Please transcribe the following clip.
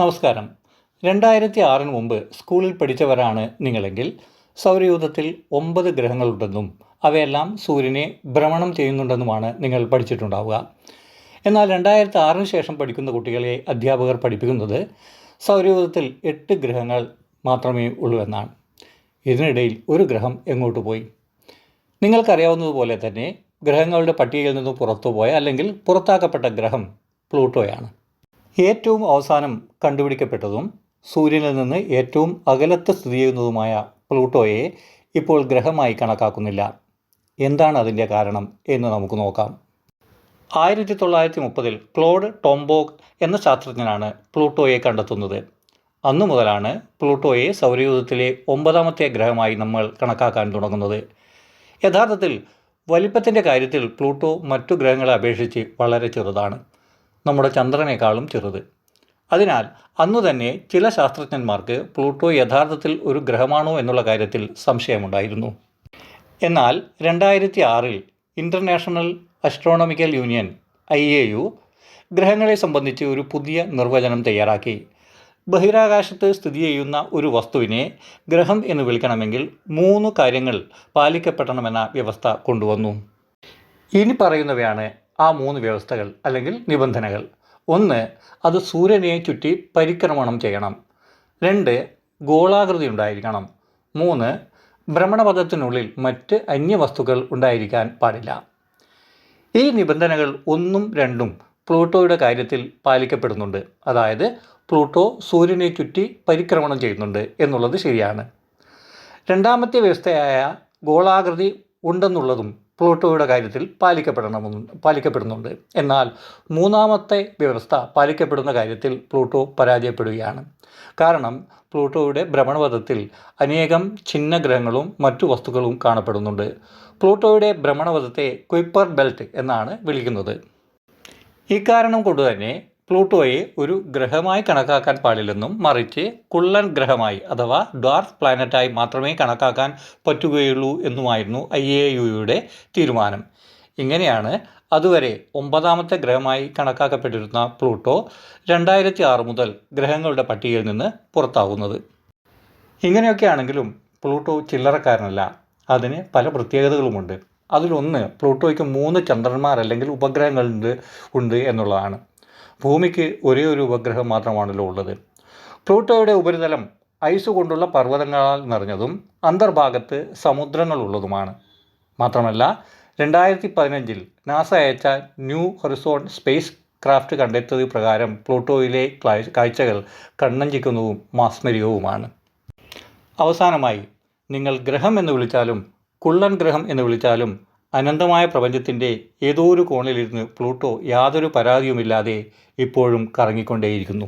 നമസ്കാരം. രണ്ടായിരത്തി ആറിന് മുമ്പ് സ്കൂളിൽ പഠിച്ചവരാണ് നിങ്ങളെങ്കിൽ സൗരയൂഥത്തിൽ ഒമ്പത് ഗ്രഹങ്ങളുണ്ടെന്നും അവയെല്ലാം സൂര്യനെ ഭ്രമണം ചെയ്യുന്നുണ്ടെന്നുമാണ് നിങ്ങൾ പഠിച്ചിട്ടുണ്ടാവുക. എന്നാൽ രണ്ടായിരത്തി ആറിന് ശേഷം പഠിക്കുന്ന കുട്ടികളെ അധ്യാപകർ പഠിപ്പിക്കുന്നത് സൗരയൂഥത്തിൽ എട്ട് ഗ്രഹങ്ങൾ മാത്രമേ ഉള്ളൂ എന്നാണ്. ഇതിനിടയിൽ ഒരു ഗ്രഹം എങ്ങോട്ട് പോയി? നിങ്ങൾക്കറിയാവുന്നതുപോലെ തന്നെ ഗ്രഹങ്ങളുടെ പട്ടികയിൽ നിന്ന് പുറത്തുപോയ അല്ലെങ്കിൽ പുറത്താക്കപ്പെട്ട ഗ്രഹം പ്ലൂട്ടോയാണ്. ഏറ്റവും അവസാനം കണ്ടുപിടിക്കപ്പെട്ടതും സൂര്യനിൽ നിന്ന് ഏറ്റവും അകലത്ത് സ്ഥിതി ചെയ്യുന്നതുമായ പ്ലൂട്ടോയെ ഇപ്പോൾ ഗ്രഹമായി കണക്കാക്കുന്നില്ല. എന്താണ് അതിന്റെ കാരണം എന്ന് നമുക്ക് നോക്കാം. ആയിരത്തി തൊള്ളായിരത്തി മുപ്പതിൽ ക്ലോഡ് ടോംബോഗ് എന്ന ശാസ്ത്രജ്ഞനാണ് പ്ലൂട്ടോയെ കണ്ടെത്തുന്നത്. അന്നു മുതലാണ് പ്ലൂട്ടോയെ സൗരയൂഥത്തിലെ ഒമ്പതാമത്തെ ഗ്രഹമായി നമ്മൾ കണക്കാക്കാൻ തുടങ്ങുന്നത്. യഥാർത്ഥത്തിൽ വലിപ്പത്തിന്റെ കാര്യത്തിൽ പ്ലൂട്ടോ മറ്റു ഗ്രഹങ്ങളെ അപേക്ഷിച്ച് വളരെ ചെറുതാണ്. നമ്മുടെ ചന്ദ്രനേക്കാളും ചെറുത്. അതിനാൽ അന്നു തന്നെ ചില ശാസ്ത്രജ്ഞന്മാർക്ക് പ്ലൂട്ടോ യഥാർത്ഥത്തിൽ ഒരു ഗ്രഹമാണോ എന്നുള്ള കാര്യത്തിൽ സംശയമുണ്ടായിരുന്നു. എന്നാൽ രണ്ടായിരത്തി ആറിൽ international astronomical union I A U ഗ്രഹങ്ങളെ സംബന്ധിച്ച് ഒരു പുതിയ നിർവചനം തയ്യാറാക്കി. ബഹിരാകാശത്ത് സ്ഥിതി ചെയ്യുന്ന ഒരു വസ്തുവിനെ ഗ്രഹം എന്ന് വിളിക്കണമെങ്കിൽ മൂന്ന് കാര്യങ്ങൾ പാലിക്കപ്പെടണമെന്ന വ്യവസ്ഥ കൊണ്ടുവന്നു. ഇനി പറയുന്നവയാണ് ആ മൂന്ന് വ്യവസ്ഥകൾ അല്ലെങ്കിൽ നിബന്ധനകൾ. ഒന്ന് അത് സൂര്യനെ ചുറ്റി പരിക്രമണം ചെയ്യണം. രണ്ട് ഗോളാകൃതി ഉണ്ടായിരിക്കണം. മൂന്ന് ഭ്രമണപഥത്തിനുള്ളിൽ മറ്റ് അന്യവസ്തുക്കൾ ഉണ്ടായിരിക്കാൻ പാടില്ല. ഈ നിബന്ധനകൾ ഒന്നും രണ്ടും പ്ലൂട്ടോയുടെ കാര്യത്തിൽ പാലിക്കപ്പെടുന്നുണ്ട്. അതായത് പ്ലൂട്ടോ സൂര്യനെ ചുറ്റി പരിക്രമണം ചെയ്യുന്നുണ്ട് എന്നുള്ളത് ശരിയാണ്. രണ്ടാമത്തെ വ്യവസ്ഥയായ ഗോളാകൃതി ഉണ്ടെന്നുള്ളതും പ്ലൂട്ടോയുടെ കാര്യത്തിൽ പാലിക്കപ്പെടണമെന്ന് പാലിക്കപ്പെടുന്നുണ്ട്. എന്നാൽ മൂന്നാമത്തെ വ്യവസ്ഥ പാലിക്കപ്പെടുന്ന കാര്യത്തിൽ പ്ലൂട്ടോ പരാജയപ്പെടുകയാണ്. കാരണം പ്ലൂട്ടോയുടെ ഭ്രമണപഥത്തിൽ അനേകം ഛിന്നഗ്രഹങ്ങളും മറ്റു വസ്തുക്കളും കാണപ്പെടുന്നുണ്ട്. പ്ലൂട്ടോയുടെ ഭ്രമണപഥത്തെ ക്വിപ്പർ ബെൽറ്റ് എന്നാണ് വിളിക്കുന്നത്. ഇക്കാരണം കൊണ്ട് തന്നെ പ്ലൂട്ടോയെ ഒരു ഗ്രഹമായി കണക്കാക്കാൻ പാടില്ലെന്നും മറിച്ച് കുള്ളൻ ഗ്രഹമായി അഥവാ ഡ്വാർഫ് പ്ലാനറ്റായി മാത്രമേ കണക്കാക്കാൻ പറ്റുകയുള്ളൂ എന്നുമായിരുന്നു ഐ എ യുയുടെ തീരുമാനം. ഇങ്ങനെയാണ് അതുവരെ ഒമ്പതാമത്തെ ഗ്രഹമായി കണക്കാക്കപ്പെട്ടിരുന്ന പ്ലൂട്ടോ രണ്ടായിരത്തി ആറ് മുതൽ ഗ്രഹങ്ങളുടെ പട്ടികയിൽ നിന്ന് പുറത്താകുന്നത് ഇങ്ങനെയൊക്കെ ആണെങ്കിലും പ്ലൂട്ടോ ചില്ലറക്കാരനല്ല. അതിന് പല പ്രത്യേകതകളുമുണ്ട്. അതിലൊന്ന് പ്ലൂട്ടോയ്ക്ക് മൂന്ന് ചന്ദ്രന്മാർ അല്ലെങ്കിൽ ഉപഗ്രഹങ്ങളുണ്ട് ഉണ്ട് എന്നുള്ളതാണ്. ഭൂമിക്ക് ഒരേ ഒരു ഉപഗ്രഹം മാത്രമാണല്ലോ ഉള്ളത്. പ്ലൂട്ടോയുടെ ഉപരിതലം ഐസ് കൊണ്ടുള്ള പർവതങ്ങളാൽ നിറഞ്ഞതും അന്തർഭാഗത്ത് സമുദ്രങ്ങളുള്ളതുമാണ്. മാത്രമല്ല രണ്ടായിരത്തി പതിനഞ്ചിൽ നാസ അയച്ച ന്യൂ ഹൊറിസോൺ സ്പേസ് ക്രാഫ്റ്റ് കണ്ടെത്തിയത് പ്രകാരം പ്ലൂട്ടോയിലെ കാഴ്ചകൾ കണ്ണഞ്ചിക്കുന്നതും മാസ്മരികവുമാണ്. അവസാനമായി നിങ്ങൾ ഗ്രഹം എന്ന് വിളിച്ചാലും കുള്ളൻ ഗ്രഹം എന്ന് വിളിച്ചാലും അനന്തമായ പ്രപഞ്ചത്തിന്റെ ഏതോ ഒരു കോണിലിരുന്ന് പ്ലൂട്ടോ യാതൊരു പരാതിയുമില്ലാതെ ഇപ്പോഴും കറങ്ങിക്കൊണ്ടേയിരിക്കുന്നു.